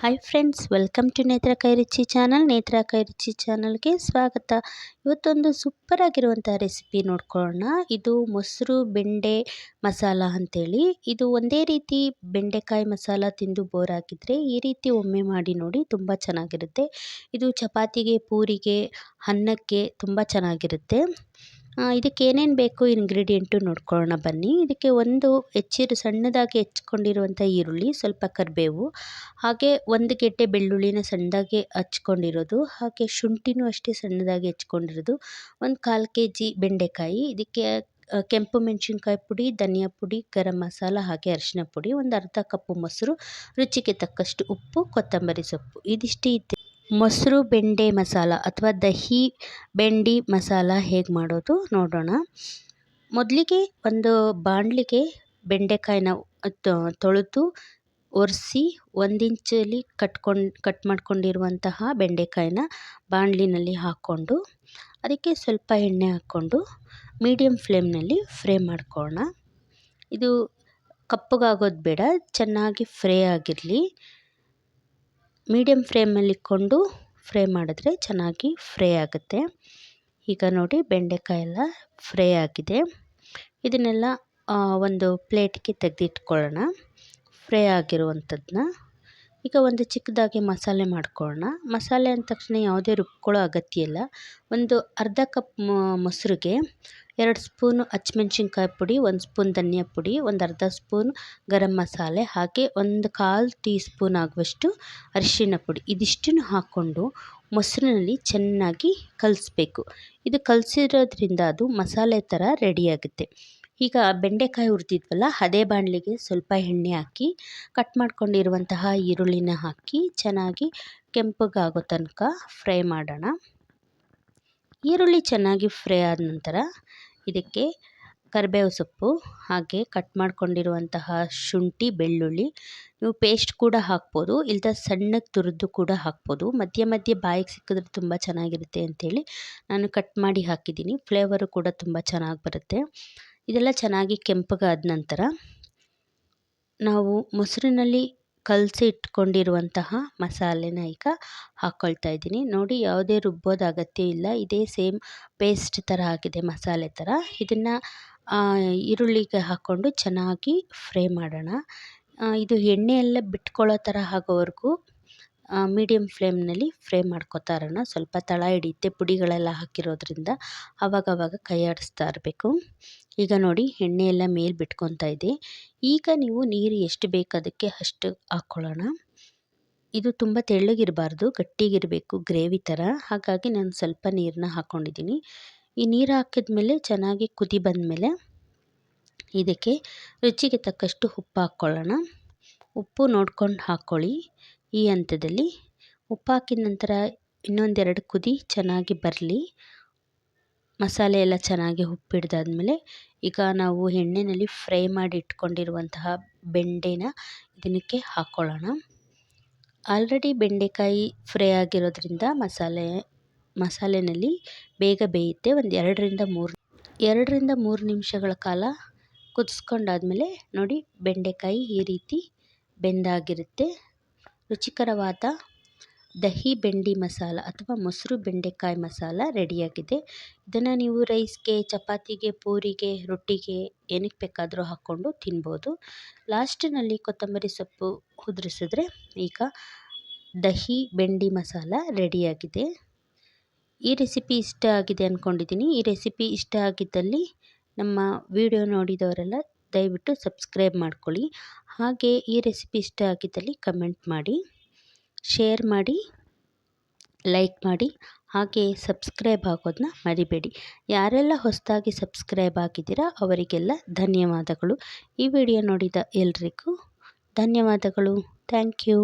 Hi friends welcome to ನೇತ್ರ ಕೈರುಚಿ channel ನೇತ್ರ ಕೈರುಚಿ ಚಾನಲ್ಗೆ ಸ್ವಾಗತ. ಇವತ್ತೊಂದು ಸೂಪರ್ ಆಗಿರುವಂಥ ರೆಸಿಪಿ ನೋಡ್ಕೊಳ್ಳೋಣ. ಇದು ಮೊಸರು ಬೆಂಡೆ ಮಸಾಲ ಅಂಥೇಳಿ ಇದು ಒಂದೇ ರೀತಿ ಬೆಂಡೆಕಾಯಿ ಮಸಾಲ ತಿಂದು ಬೋರ್ ಹಾಕಿದರೆ ಈ ರೀತಿ ಒಮ್ಮೆ ಮಾಡಿ ನೋಡಿ ತುಂಬ ಚೆನ್ನಾಗಿರುತ್ತೆ. ಇದು ಚಪಾತಿಗೆ, ಪೂರಿಗೆ, ಅನ್ನಕ್ಕೆ ತುಂಬ ಚೆನ್ನಾಗಿರುತ್ತೆ. ಇದಕ್ಕೆ ಏನೇನು ಬೇಕು ಇಂಗ್ರೀಡಿಯೆಂಟು ನೋಡ್ಕೊಳ್ಳೋಣ ಬನ್ನಿ. ಇದಕ್ಕೆ ಒಂದು ಹೆಚ್ಚಿರು, ಸಣ್ಣದಾಗಿ ಹೆಚ್ಕೊಂಡಿರುವಂಥ ಈರುಳ್ಳಿ, ಸ್ವಲ್ಪ ಕರಿಬೇವು, ಹಾಗೆ ಒಂದು ಗೆಡ್ಡೆ ಬೆಳ್ಳುಳ್ಳಿನ ಸಣ್ಣದಾಗಿ ಹಚ್ಕೊಂಡಿರೋದು, ಹಾಗೆ ಶುಂಠಿನೂ ಅಷ್ಟೇ ಸಣ್ಣದಾಗಿ ಹೆಚ್ಕೊಂಡಿರೋದು ಒಂದು ಕಾಲು ಕೆ ಜಿ ಬೆಂಡೆಕಾಯಿ, ಇದಕ್ಕೆ ಕೆಂಪು ಮೆಣಸಿನ್ಕಾಯಿ ಪುಡಿ, ಧನಿಯಾ ಪುಡಿ, ಗರಂ ಮಸಾಲ, ಹಾಗೆ ಅರಿಶಿನ ಪುಡಿ, ಒಂದು ಅರ್ಧ ಕಪ್ಪು ಮೊಸರು, ರುಚಿಗೆ ತಕ್ಕಷ್ಟು ಉಪ್ಪು, ಕೊತ್ತಂಬರಿ ಸೊಪ್ಪು, ಇದಿಷ್ಟು ಇತ್ತು ಮೊಸರು ಬೆಂಡೆ ಮಸಾಲ ಅಥವಾ ದಹಿ ಬೆಂಡಿ ಮಸಾಲ ಹೇಗೆ ಮಾಡೋದು ನೋಡೋಣ. ಮೊದಲಿಗೆ ಒಂದು ಬಾಣಲಿಗೆ ಬೆಂಡೆಕಾಯಿನ ತೊಳೆದು ಒರೆಸಿ ಒಂದಿಂಚಲ್ಲಿ ಕಟ್ಕೊಂಡು, ಕಟ್ ಮಾಡ್ಕೊಂಡಿರುವಂತಹ ಬೆಂಡೆಕಾಯಿನ ಬಾಣಲಿನಲ್ಲಿ ಹಾಕ್ಕೊಂಡು ಅದಕ್ಕೆ ಸ್ವಲ್ಪ ಎಣ್ಣೆ ಹಾಕ್ಕೊಂಡು ಮೀಡಿಯಮ್ ಫ್ಲೇಮ್ನಲ್ಲಿ ಫ್ರೈ ಮಾಡ್ಕೊಳ್ಳೋಣ. ಇದು ಕಪ್ಪಗಾಗೋದು ಬೇಡ, ಚೆನ್ನಾಗಿ ಫ್ರೈ ಆಗಿರಲಿ. ಮೀಡಿಯಮ್ ಫ್ಲೇಮಲ್ಲಿ ಇಟ್ಕೊಂಡು ಫ್ರೈ ಮಾಡಿದ್ರೆ ಚೆನ್ನಾಗಿ ಫ್ರೈ ಆಗುತ್ತೆ. ಈಗ ನೋಡಿ ಬೆಂಡೆಕಾಯಿ ಎಲ್ಲ ಫ್ರೈ ಆಗಿದೆ. ಇದನ್ನೆಲ್ಲ ಒಂದು ಪ್ಲೇಟ್ಗೆ ತೆಗೆದಿಟ್ಕೊಳ್ಳೋಣ. ಫ್ರೈ ಆಗಿರುವಂಥದ್ದನ್ನ ಈಗ ಒಂದು ಚಿಕ್ಕದಾಗಿ ಮಸಾಲೆ ಮಾಡ್ಕೊಳ್ಳೋಣ. ಮಸಾಲೆ ಅಂದ ತಕ್ಷಣ ಯಾವುದೇ ರುಬ್ಕೊಳ್ಳೋ ಅಗತ್ಯ ಇಲ್ಲ. ಒಂದು ಅರ್ಧ ಕಪ್ ಮೊಸರಿಗೆ ಎರಡು ಸ್ಪೂನು ಹಚ್ಮೆಣ್ಸಿನ್ಕಾಯಿ ಪುಡಿ, ಒಂದು ಸ್ಪೂನ್ ಧನಿಯಾ ಪುಡಿ, ಒಂದು ಅರ್ಧ ಸ್ಪೂನ್ ಗರಂ ಮಸಾಲೆ, ಹಾಗೆ ಒಂದು ಕಾಲು ಟೀ ಸ್ಪೂನ್ ಆಗುವಷ್ಟು ಅರಿಶಿನ ಪುಡಿ. ಇದಿಷ್ಟನ್ನು ಹಾಕ್ಕೊಂಡು ಮೊಸರಿನಲ್ಲಿ ಚೆನ್ನಾಗಿ ಕಲಿಸ್ಬೇಕು. ಇದು ಕಲಸಿರೋದ್ರಿಂದ ಅದು ಮಸಾಲೆ ಥರ ರೆಡಿಯಾಗುತ್ತೆ. ಈಗ ಬೆಂಡೆಕಾಯಿ ಹುರಿದಿದ್ವಲ್ಲ, ಅದೇ ಬಾಣಲಿಗೆ ಸ್ವಲ್ಪ ಎಣ್ಣೆ ಹಾಕಿ, ಕಟ್ ಮಾಡ್ಕೊಂಡಿರುವಂತಹ ಈರುಳ್ಳಿನ ಹಾಕಿ, ಚೆನ್ನಾಗಿ ಕೆಂಪಗಾಗೋ ತನಕ ಫ್ರೈ ಮಾಡೋಣ. ಈರುಳ್ಳಿ ಚೆನ್ನಾಗಿ ಫ್ರೈ ಆದ ನಂತರ ಇದಕ್ಕೆ ಕರಿಬೇವು ಸೊಪ್ಪು ಹಾಗೆ ಕಟ್ ಮಾಡ್ಕೊಂಡಿರುವಂತಹ ಶುಂಠಿ, ಬೆಳ್ಳುಳ್ಳಿ, ನೀವು ಪೇಸ್ಟ್ ಕೂಡ ಹಾಕ್ಬೋದು ಇಲ್ಲದ ಸಣ್ಣಗೆ ತುರಿದು ಕೂಡ ಹಾಕ್ಬೋದು. ಮಧ್ಯ ಮಧ್ಯೆ ಬಾಯಿಗೆ ಸಿಕ್ಕಿದ್ರೆ ತುಂಬ ಚೆನ್ನಾಗಿರುತ್ತೆ ಅಂಥೇಳಿ ನಾನು ಕಟ್ ಮಾಡಿ ಹಾಕಿದ್ದೀನಿ. ಫ್ಲೇವರು ಕೂಡ ತುಂಬ ಚೆನ್ನಾಗಿ ಬರುತ್ತೆ. ಇದೆಲ್ಲ ಚೆನ್ನಾಗಿ ಕೆಂಪಗಾದ ನಂತರ ನಾವು ಮೊಸರಿನಲ್ಲಿ ಕಲಸಿ ಇಟ್ಕೊಂಡಿರುವಂತಹ ಮಸಾಲೆನ ಈಗ ಹಾಕ್ಕೊಳ್ತಾ ಇದ್ದೀನಿ. ನೋಡಿ, ಯಾವುದೇ ರುಬ್ಬೋದು ಅಗತ್ಯ ಇಲ್ಲ. ಇದೇ ಸೇಮ್ ಪೇಸ್ಟ್ ಥರ ಆಗಿದೆ ಮಸಾಲೆ ಥರ. ಇದನ್ನು ಈರುಳ್ಳಿಗೆ ಹಾಕ್ಕೊಂಡು ಚೆನ್ನಾಗಿ ಫ್ರೈ ಮಾಡೋಣ. ಇದು ಎಣ್ಣೆಯೆಲ್ಲ ಬಿಟ್ಕೊಳ್ಳೋ ಥರ ಆಗೋವರೆಗೂ ಮೀಡಿಯಮ್ ಫ್ಲೇಮ್ನಲ್ಲಿ ಫ್ರೈ ಮಾಡ್ಕೋತಾ ಇರೋಣ. ಸ್ವಲ್ಪ ತಳ ಹಿಡಿಯುತ್ತೆ, ಪುಡಿಗಳೆಲ್ಲ ಹಾಕಿರೋದ್ರಿಂದ. ಆವಾಗವಾಗ ಕೈ ಆಡಿಸ್ತಾ ಇರಬೇಕು. ಈಗ ನೋಡಿ ಎಣ್ಣೆ ಎಲ್ಲ ಮೇಲೆ ಬಿಟ್ಕೊತಾ ಇದೆ. ಈಗ ನೀವು ನೀರು ಎಷ್ಟು ಬೇಕು ಅದಕ್ಕೆ ಅಷ್ಟು ಹಾಕ್ಕೊಳ್ಳೋಣ ಇದು ತುಂಬ ತೆಳ್ಳಗಿರಬಾರ್ದು, ಗಟ್ಟಿಗಿರಬೇಕು, ಗ್ರೇವಿ ಥರ. ಹಾಗಾಗಿ ನಾನು ಸ್ವಲ್ಪ ನೀರನ್ನ ಹಾಕ್ಕೊಂಡಿದ್ದೀನಿ ಈ ನೀರು ಹಾಕಿದ ಮೇಲೆ ಚೆನ್ನಾಗಿ ಕುದಿ ಬಂದಮೇಲೆ ಇದಕ್ಕೆ ರುಚಿಗೆ ತಕ್ಕಷ್ಟು ಉಪ್ಪು ಹಾಕ್ಕೊಳ್ಳೋಣ ಉಪ್ಪು ನೋಡ್ಕೊಂಡು ಹಾಕ್ಕೊಳ್ಳಿ ಈ ಹಂತದಲ್ಲಿ ಉಪ್ಪು ಹಾಕಿದ ನಂತರ ಇನ್ನೊಂದೆರಡು ಕುದಿ ಚೆನ್ನಾಗಿ ಬರಲಿ. ಮಸಾಲೆ ಎಲ್ಲ ಚೆನ್ನಾಗಿ ಉಪ್ಪಿಡ್ದಾದ್ಮೇಲೆ ಈಗ ನಾವು ಎಣ್ಣೆಯಲ್ಲಿ ಫ್ರೈ ಮಾಡಿ ಇಟ್ಕೊಂಡಿರುವಂತಹ ಬೆಂಡೆನ ಇದಕ್ಕೆ ಹಾಕ್ಕೊಳ್ಳೋಣ ಆಲ್ರೆಡಿ ಬೆಂಡೆಕಾಯಿ ಫ್ರೈ ಆಗಿರೋದ್ರಿಂದ ಮಸಾಲೆ, ಮಸಾಲೆನಲ್ಲಿ ಬೇಗ ಬೇಯುತ್ತೆ. ಒಂದು ಎರಡರಿಂದ ಮೂರು ಎರಡರಿಂದ ಮೂರು ನಿಮಿಷಗಳ ಕಾಲ ಕುದಿಸ್ಕೊಂಡಾದ್ಮೇಲೆ ನೋಡಿ ಬೆಂಡೆಕಾಯಿ ಈ ರೀತಿ ಬೆಂದಾಗಿರುತ್ತೆ. ರುಚಿಕರವಾದ ದಹಿ ಬೆಂಡಿ ಮಸಾಲ ಅಥವಾ ಮೊಸರು ಬೆಂಡೆಕಾಯಿ ಮಸಾಲ ರೆಡಿಯಾಗಿದೆ. ಇದನ್ನು ನೀವು ರೈಸ್ಗೆ, ಚಪಾತಿಗೆ, ಪೂರಿಗೆ, ರೊಟ್ಟಿಗೆ ಏನಕ್ಕೆ ಬೇಕಾದರೂ ಹಾಕ್ಕೊಂಡು ತಿನ್ಬೋದು. ಲಾಸ್ಟಿನಲ್ಲಿ ಕೊತ್ತಂಬರಿ ಸೊಪ್ಪು ಉದುರಿಸಿದ್ರೆ ಈಗ ದಹಿ ಬೆಂಡಿ ಮಸಾಲ ರೆಡಿಯಾಗಿದೆ. ಈ ರೆಸಿಪಿ ಇಷ್ಟ ಆಗಿದೆ ಅಂದ್ಕೊಂಡಿದ್ದೀನಿ ಈ ರೆಸಿಪಿ ಇಷ್ಟ ಆಗಿದ್ದಲ್ಲಿ ನಮ್ಮ ವಿಡಿಯೋ ನೋಡಿದವರೆಲ್ಲ ದಯವಿಟ್ಟು ಸಬ್ಸ್ಕ್ರೈಬ್ ಮಾಡ್ಕೊಳ್ಳಿ. ಹಾಗೆ ಈ ರೆಸಿಪಿ ಇಷ್ಟ ಆಗಿದ್ದಲ್ಲಿ ಕಮೆಂಟ್ ಮಾಡಿ. ಶೇರ್ ಮಾಡಿ ಲೈಕ್ ಮಾಡಿ, ಹಾಗೆ ಸಬ್ಸ್ಕ್ರೈಬ್ ಆಗೋದನ್ನ ಮರಿಬೇಡಿ. ಯಾರೆಲ್ಲ ಹೊಸದಾಗಿ ಸಬ್ಸ್ಕ್ರೈಬ್ ಆಗಿದ್ದೀರಾ, ಅವರಿಗೆಲ್ಲ ಧನ್ಯವಾದಗಳು. ಈ ವಿಡಿಯೋ ನೋಡಿದ ಎಲ್ರಿಗೂ ಧನ್ಯವಾದಗಳು. Thank you